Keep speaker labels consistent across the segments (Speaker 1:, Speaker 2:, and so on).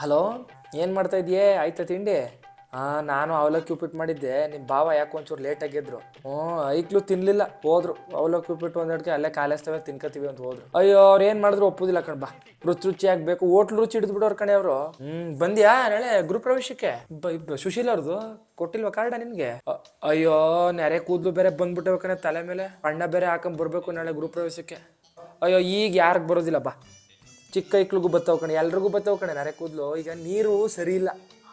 Speaker 1: Hello, ಏನು ಮಾಡ್ತಾ ಇದೆಯೇ ಆಯ್ತಾ ತಿಂಡಿ? ಹಾಂ ನಾನು ಅವಲಕ್ಕಿ ಉಪ್ಪಿಟ್ಟು ಮಾಡಿದ್ದೆ. ನಿಮ್ಮ ಭಾವ ಯಾಕೆ ಒಂಚೂರು ಲೇಟಾಗಿದ್ರು ಹ್ಞೂ, ಐಕ್ಲು ತಿನ್ನಲಿಲ್ಲ ಹೋದ್ರು. ಅವಲಕ್ಕಿ ಉಪ್ಪಿಟ್ಟು ಒಂದೆರಡ್ಕೆ ಅಲ್ಲೇ ಕಾಲೇಸ್ತವೆ ತಿನ್ಕೋತೀವಿ ಅಂತ ಹೋದ್ರು. ಅಯ್ಯೋ, ಅವ್ರು ಏನು ಮಾಡಿದ್ರು ಒಪ್ಪುದಿಲ್ಲ ಕಣ ಬಾ. ರುಚಿ ರುಚಿಯಾಗಿ ಬೇಕು ಹೋಟ್ಲು ರುಚಿ ಹಿಡಿದು ಬಿಡೋರು ಕಣೆ ಅವರು. ಹ್ಞೂ ಬಂದ್ಯಾ ನಾಳೆ ಗೃಹ ಪ್ರವೇಶಕ್ಕೆ ಸುಶೀಲ್ ಅವ್ರದ್ದು ಕೊಟ್ಟಿಲ್ವ ಕಾರ್ಡ ನಿನಗೆ? ಅಯ್ಯೋ, ನೆರೆ ಕೂದಲು ಬೇರೆ ಬಂದ್ಬಿಟ್ಟವೆ ತಲೆ ಮೇಲೆ. ಅಣ್ಣ ಬೇರೆ ಹಾಕೊಂಡ್ ಬರಬೇಕು ನಾಳೆ ಗೃಹ ಪ್ರವೇಶಕ್ಕೆ ಅಯ್ಯೋ, ಈಗ ಯಾರಿಗೆ ಬರೋದಿಲ್ಲ ಬಾ. ಚಿಕ್ಕ ಐಕ್ಳಿಗೂ ಬತ್ತಾವ ಕಣೆ, ಎಲ್ರಿಗೂ ಬತ್ತಾವ ಕಣೆ, ನರೆ ಕೂದಲು. ಈಗ ನೀರು ಸರಿ ಇಲ್ಲ.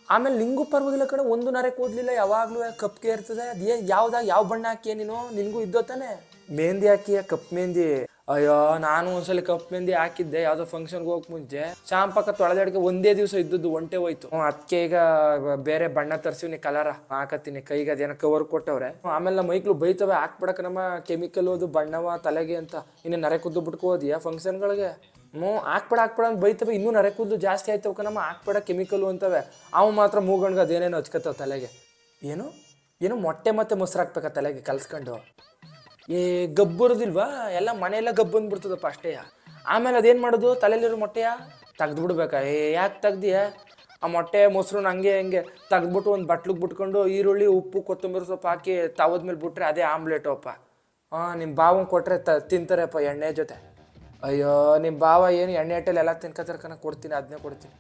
Speaker 1: ಆಮೇಲೆ ನಿಂಗೂ ಪರವಾಗಿಲ್ಲ ಕಣೆ, ಒಂದು ನರೆ ಕೂದಲಿಲ್ಲ, ಯಾವಾಗಲೂ ಕಪ್ಗೆ ಇರ್ತದೆ. ಅದೇ ಯಾವ್ದಾಗ ಯಾವ ಬಣ್ಣ ಹಾಕಿಯ ನೀನು? ನಿನಗೂ ಇದ್ದೋ ತಾನೆ? ಮೆಹಂದಿ ಹಾಕಿಯ ಕಪ್ ಮೆಹಂದಿ? ಅಯ್ಯೋ, ನಾನು ಒಂದ್ಸಲ ಕಪ್ ಮಂದಿ ಹಾಕಿದ್ದೆ, ಯಾವ್ದೋ ಫಂಕ್ಷನ್ಗೆ ಹೋಗಕ್ ಮುಂಚೆ. ಶಾಂಪಕ್ಕ ತೊಳೆದಾಡ್ಕೆ ಒಂದೇ ದಿವಸ ಇದ್ದದ್ದು ಒಂಟೆ ಹೋಯ್ತು. ಅದಕ್ಕೆ ಈಗ ಬೇರೆ ಬಣ್ಣ ತರ್ಸಿವ್ನಿ ಕಲರ ಹಾಕತ್ತೀನಿ. ಕೈಗೆ ಅದೇನೋ ಕವರ್ ಕೊಟ್ಟವ್ರೆ. ಆಮೇಲೆ ನಮ್ಮ ಮೈಕ್ಳು ಬೈತವೆ, ಹಾಕ್ಬಿಡಕ ನಮ್ಮ ಕೆಮಿಕಲ್ ಅದು ಬಣ್ಣವ, ತಲೆಗೆ ಅಂತ. ಇನ್ನು ನರೆ ಕುದ್ದು ಬಿಟ್ಕೋ ಹೋದಿಯಾ ಫಂಕ್ಷನ್ಗಳಿಗೆ ಹ್ಞೂ ಹಾಕ್ಬೇಡ ಹಾಕ್ಬೇಡ ಅಂತ ಬೈತವೆ, ಇನ್ನೂ ನರೆ ಕುದ್ದು ಜಾಸ್ತಿ ಆಯ್ತವ ನಮ್ಮ ಹಾಕ್ಬೇಡ ಕೆಮಿಕಲು ಅಂತವೆ. ಅವು ಮಾತ್ರ ಮೂಗಣ್ಗೆ ಅದೇನೇನು ಹಚ್ಕತ್ತವ ತಲೆಗೆ. ಏನು? ಏನು ಮೊಟ್ಟೆ ಮತ್ತೆ ಮೊಸರು ಹಾಕ್ಬೇಕ ತಲೆಗೆ ಕಲ್ಸ್ಕೊಂಡು? ಏ ಗಬ್ಬು ಬರೋದಿಲ್ವಾ ಎಲ್ಲ ಮನೆಯೆಲ್ಲ ಗಬ್ಬು ಅಂದ್ಬಿಡ್ತದಪ್ಪ ಅಷ್ಟೇ. ಆಮೇಲೆ ಅದೇನು ಮಾಡೋದು? ತಲೆಯಲ್ಲಿರೋ ಮೊಟ್ಟೆಯ? ತೆಗ್ದು ಬಿಡ್ಬೇಕಾ? ಏ, ಯಾಕೆ ತೆಗ್ದಿಯ? ಆ ಮೊಟ್ಟೆ ಮೊಸರು ಹಂಗೆ ಹಂಗೆ ತೆಗ್ದ್ಬಿಟ್ಟು ಒಂದು ಬಟ್ಲಿಗೆ ಬಿಟ್ಕೊಂಡು ಈರುಳ್ಳಿ, ಉಪ್ಪು, ಕೊತ್ತಂಬರಿ ಸೊಪ್ಪು ಹಾಕಿ ತವದ ಮೇಲೆ ಬಿಟ್ರೆ ಅದೇ ಆಮ್ಲೆಟು ಅಪ್ಪ. ಹಾಂ ನಿಮ್ಮ ಬಾವಂಗೆ ಕೊಟ್ಟರೆ ತ ತಿಂತಾರಪ್ಪ ಎಣ್ಣೆ ಜೊತೆ. ಅಯ್ಯೋ ನಿಮ್ಮ ಬಾವ ಏನು ಎಣ್ಣೆ ಹಟ್ಟೆಲಿ ಎಲ್ಲ ತಿನ್ಕೋತಾರೆ ಕಣ ಕೊಡ್ತೀನಿ ಅದನ್ನೇ ಕೊಡ್ತೀನಿ.